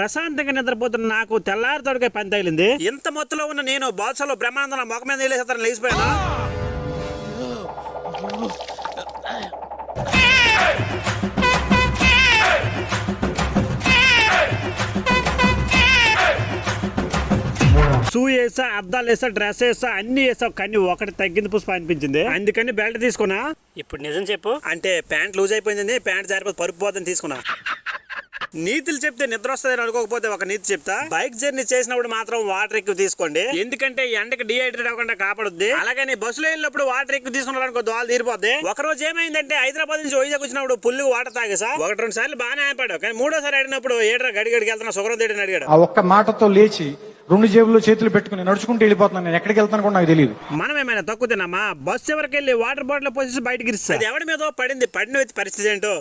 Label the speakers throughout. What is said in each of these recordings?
Speaker 1: ప్రశాంతంగా నిద్రపోతున్న నాకు తెల్లారి తొడగా పని తగిలింది. ఇంత మొత్తంలో ఉన్న నేను బాల్సలో బ్రహ్మానందం మొక్క మీద వెళ్ళేసి లేచిపోయాను? షూ వేసా అద్దాలు వేసా డ్రెస్ వేసా అన్ని వేసా కానీ ఒకటి తగ్గింది పుష్ప అనిపించింది. అందుకని బెల్ట్ తీసుకున్నా. ఇప్పుడు నిజం చెప్పు. అంటే ప్యాంట్ లూజ్ అయిపోయింది ప్యాంట్ జారిపోతే పరుపు పోదని తీసుకున్నా. నీతులు చెప్తే నిద్ర వస్తుంది అనుకోకపోతే ఒక నీతి చెప్తా. బైక్ జర్నీ చేసినప్పుడు మాత్రం వాటర్ ఎక్కువ తీసుకోండి. ఎందుకంటే ఎండకి డిహైడ్రేట్ అవ్వకుండా కాపాడుద్ది. అలాగని బస్సులో వెళ్ళినప్పుడు వాటర్ ఎక్కువ తీసుకున్నారనుకో దోలు తీరిపోద్ది. ఒక రోజు ఏమైందంటే హైదరాబాద్ నుంచి వైజాగ్ వచ్చినప్పుడు పుల్లు వాటర్ తాగేసా. ఒకటి రెండు సార్లు బాగానే ఆపాడు. కానీ మూడోసారి అడిగినప్పుడు ఏట్రా గడి గడికి వెళ్తున్నా సుగరం తేడని అడిగాడు.
Speaker 2: ఆ ఒక్క మాటతో లేచి రెండు జేబుల్లో చేతులు పెట్టుకుని నడుచుకుంటూ వెళ్ళిపోతున్నాను. నేను ఎక్కడికి వెళ్తాను కూడా నాకు తెలియదు
Speaker 1: మనం ఏమైనా తక్కువ తిన్నామా? బస్ ఎవరికి వెళ్ళి వాటర్ బాటిల్ పోసేసి బయటకి ఇస్తా అది ఎవడి మీద పడింది పడిన వ్యక్తి పరిస్థితి ఏంటో?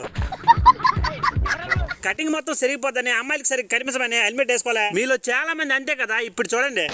Speaker 1: కటింగ్ మొత్తం సరిగిపోద్దని అమ్మాయిలకి సరిగ్గా కనిపించమని హెల్మెట్ వేసుకోలే మీలో చాలా మంది అంతే కదా ఇప్పుడు చూడండి.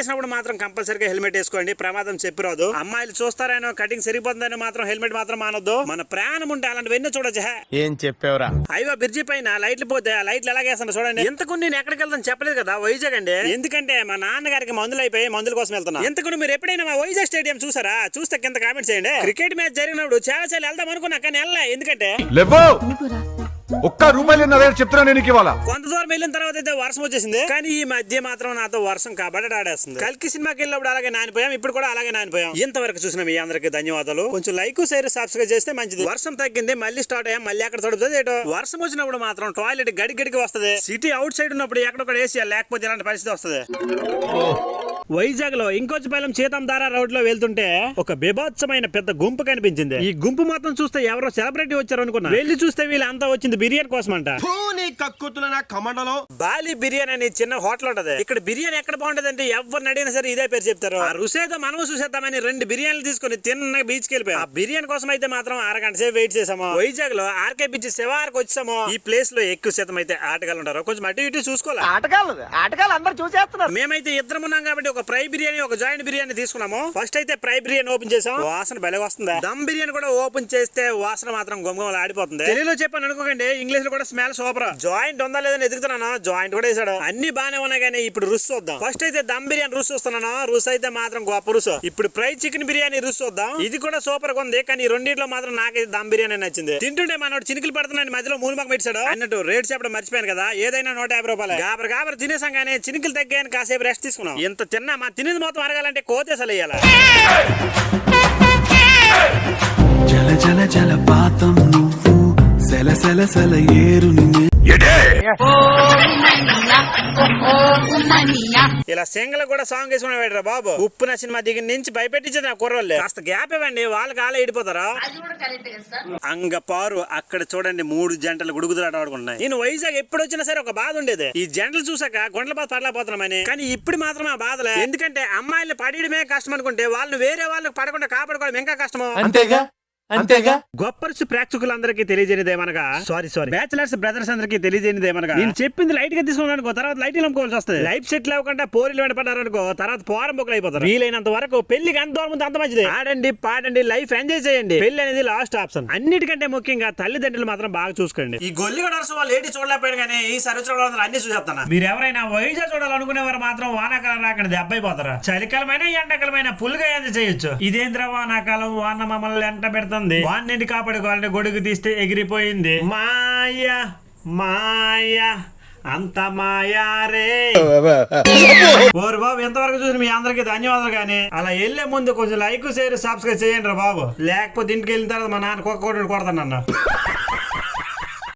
Speaker 1: చేసినప్పుడు మాత్రం కంపల్సరీగా హెల్మెట్ వేసుకోండి. ప్రమాదం చెప్పిరాదు అమ్మాయిలు చూస్తారనో కటింగ్ సరిపోతుందని మాత్రం హెల్మెట్ మాత్రం మానొద్దు. మన ప్రాణం ఉంటే అలాంటివన్నీ చూడొచ్చు. హే.
Speaker 3: ఏం చెప్పావురా?
Speaker 1: అయ్యో బ్రిడ్జి పైన లైట్లు పోతే ఆ లైట్లు ఎలాగేస్తాను చూడండి. ఇంతకు నేను ఎక్కడికి వెళ్తాను చెప్పలేదు కదా వైజాగ్ అండి. ఎందుకంటే మా నాన్నగారికి మందులు అయిపోయి మందుల కోసం వెళ్తున్నా. ఇంతకు మీరు ఎప్పుడైనా మా వైజాగ్ స్టేడియం చూసారా? చూస్తే కింద కామెంట్ చేయండి. క్రికెట్ మ్యాచ్ జరిగినప్పుడు చాలా చాలా వెళ్దాం అనుకున్నా కానీ వెళ్ళా ఎందుకంటే
Speaker 4: ఒక్క రూపాయలు నా దగ్గర చెప్తున్నా నేను ఇవాళ
Speaker 1: కొంత దూరం వెళ్ళిన తర్వాత అయితే వర్షం వచ్చేసింది. కానీ ఈ మధ్య మాత్రం నాతో వర్షం కాబట్టి ఆడేస్తుంది. కల్కి సినిమాకి వెళ్ళినప్పుడు అలాగే నానిపోయాం ఇప్పుడు కూడా అలాగే నానిపోయాం. ఇంతవరకు చూసిన మీ అందరికి ధన్యవాదాలు. కొంచెం లైక్ షేర్ సబ్స్క్రైబ్ చేస్తే మంచిది. వర్షం తగ్గింది మళ్ళీ స్టార్ట్ అయ్యాం మళ్ళీ అక్కడ తడుపుతుంది ఏటో. వర్షం వచ్చినప్పుడు మాత్రం టాయిలెట్ గడి గడికి వస్తుంది. సిటీ అవుట్ సైడ్ ఉన్నప్పుడు ఎక్కడొక్కడ ఏసీ లేకపోతే ఇలాంటి పరిస్థితి వస్తుంది. వైజాగ్లో ఇంకొచ్చిపాలెం సీతంధార రోడ్లో వెళ్తుంటే ఒక బీభత్సమైన పెద్ద గుంపు కనిపించింది. ఈ గుంపు మాత్రం చూస్తే ఎవరో సెలబ్రిటీ వచ్చారు అనుకున్నా వెళ్ళి చూస్తే వీళ్ళంతా వచ్చింది బిర్యానీ కోసం అంట
Speaker 3: నీ కక్కుతుల నా కమండలో
Speaker 1: బాలి బిర్యానీ అని చిన్న హోటల్ ఉంటది. ఇక్కడ బిర్యానీ ఎక్కడ బాగుంటది అంటే ఎవరిని అడిగినా సరే ఇదే పేరు చెప్తారు. ఆ రుసేదో మనం చూసేద్దామని రెండు బిర్యానీలు తీసుకొని తిన్న బీచ్కి వెళ్ళిపోయాం. ఆ బిర్యానీ కోసం అయితే మాత్రం అరగంట సేపు వెయిట్ చేసాము వైజాగ్లో ఆర్కే బీచ్ శివార్కి వచ్చాము. ఈ ప్లేస్లో ఎక్కువ శాతం అయితే ఆటగాళ్ళు ఉంటారు. కొంచెం అటు ఇటు చూసుకోవాలి?
Speaker 3: ఆటగాళ్ళు ఆటగాళ్ళు అందరు చూసేస్తున్నారు.
Speaker 1: మేమైతే ఇద్దరం ఉన్నాం కాబట్టి ఒక ఫ్రై బిర్యానీ ఒక జాయింట్ బిర్యానీ తీసుకున్నాము. ఫస్ట్ అయితే ఫ్రై బిర్యానీ ఓపెన్ చేసాం వాసన భలే వస్తుంది. దమ్ బిర్యానీ కూడా ఓపెన్ చేస్తే వాసన మాత్రం గుమగుమలు ఆడిపోతుంది తెలుగులో చెప్పాను అనుకోకండి ఇంగ్లీష్లో కూడా స్మెల్ సూపర్. జాయింట్ ఉందా లేదని ఎదుగుతున్నాను జాయింట్ కూడా వేసాడు అన్ని బానే ఉన్నాయి కానీ ఇప్పుడు రుచి చూద్దాం. ఫస్ట్ అయితే దమ్ బిర్యానీ రుచి చూస్తున్నాను రుచి అయితే మాత్రం గొప్ప రుసు ఇప్పుడు ఫ్రై చికెన్ బిర్యానీ రుచి చూద్దాం. ఇది కూడా సూపర్గా ఉంది కానీ రెండింటిలో మాత్రం నాకైతే దమ్ బిర్యానీ నచ్చింది. తింటుంటే మనోడు చినికిలు పడుతున్నాను మధ్యలో మూడు మాకు పెట్టాడు. అన్నట్టు రేట్ చెప్పడం మర్చిపోయాను కదా. ఏదైనా నూట యాభై రూపాయలు. గాబర్ గాబర్ తినేసాం కానీ చినికిలు తగ్గాయని కాసేపు రెస్ట్ తీసుకున్నాం. ఇంత తిన్నా మా తినేది మొత్తం అరగాలంటే కోతేసలు వేయాలి
Speaker 5: జల జల జలపాతం నువ్వు. సెల సెల సెల ఏరు నిన్నే.
Speaker 1: ఇలా సింగల్ కూడా సాంగ్ వేసుకున్నాడు బాబు. ఉప్పు సినిమా దిగి నుంచి భయపెట్టించేది నా కుర్రోళ్ళు. కాస్త గ్యాప్ ఇవ్వండి వాళ్ళకి ఆలే ఇడిపోతారా? అంగపారు అక్కడ చూడండి మూడు జంటలు గుడుగుదలాట ఆడుకుంటున్నాయి. నేను వైజాగ్ ఎప్పుడు వచ్చినా సరే ఒక బాధ ఉండేది. ఈ జంటలు చూసాక గుండెల బాధ పడలేకపోతున్నామని. కానీ ఇప్పుడు మాత్రం ఆ బాధలే. ఎందుకంటే అమ్మాయిల్ని పడేయడమే కష్టం అనుకుంటే వాళ్ళని వేరే వాళ్ళకి పడకుండా కాపాడుకోవడం ఇంకా కష్టము?
Speaker 3: అంతేగా? అంతేగా?
Speaker 1: గొప్పరుసు ప్రేక్షకులందరికీ తెలియజేయనిదేమనగా సారీ సారీ బ్యాచిలర్స్ బ్రదర్స్ అందరికీ తెలియజేయనిదేమనగా నేను చెప్పింది లైట్గా తీసుకున్నాను అనుకో తర్వాత లైట్ నమ్ముకోవాల్సి వస్తుంది. లైఫ్ సెట్ లేకుండా పోరీలు వెంటపడ్డారు అనుకో తర్వాత పోరం బొక్కలు అయిపోతారు వీలైనంత వరకు పెళ్ళికి అంత దూరం ఉంది అంత మంచిది. ఆడండి పాడండి లైఫ్ ఎంజాయ్ చేయండి. పెళ్ళి అనేది లాస్ట్ ఆప్షన్ అన్నిటికంటే ముఖ్యంగా తల్లిదండ్రులు మాత్రం బాగా చూసుకోండి. ఈ గొల్లి కూడా వాళ్ళు ఏంటి చూడలేకపోయాడు కానీ ఈ సరి చూడాలని అన్ని చూసేస్తాను? మీరు ఎవరైనా వైజాగ్ చూడాలనుకునేవారు మాత్రం వానాకాలం రాకండి దెబ్బైపోతారు చలికాలమైన ఎండాకాలమైన పుల్లుగా ఎంజాయ్ చేయొచ్చు. ఇదేంద్ర వానాకాలం వాన మమ్మల్ని ఎంట ఉంది వాడిని కాపాడుకోవాలని గొడుగు తీస్తే ఎగిరిపోయింది. మాయ మాయ అంత మాయారే ఓరు బాబు ఎంతవరకు చూసిన మీ అందరికి ధన్యవాదాలు కానీ అలా వెళ్ళే ముందు కొంచెం లైక్ షేర్ సబ్స్క్రైబ్ చేయండి రా బాబు. లేకపోతే ఇంటికి వెళ్ళిన తర్వాత మా నాన్న కుక్క కొట్టాడు కొడతాను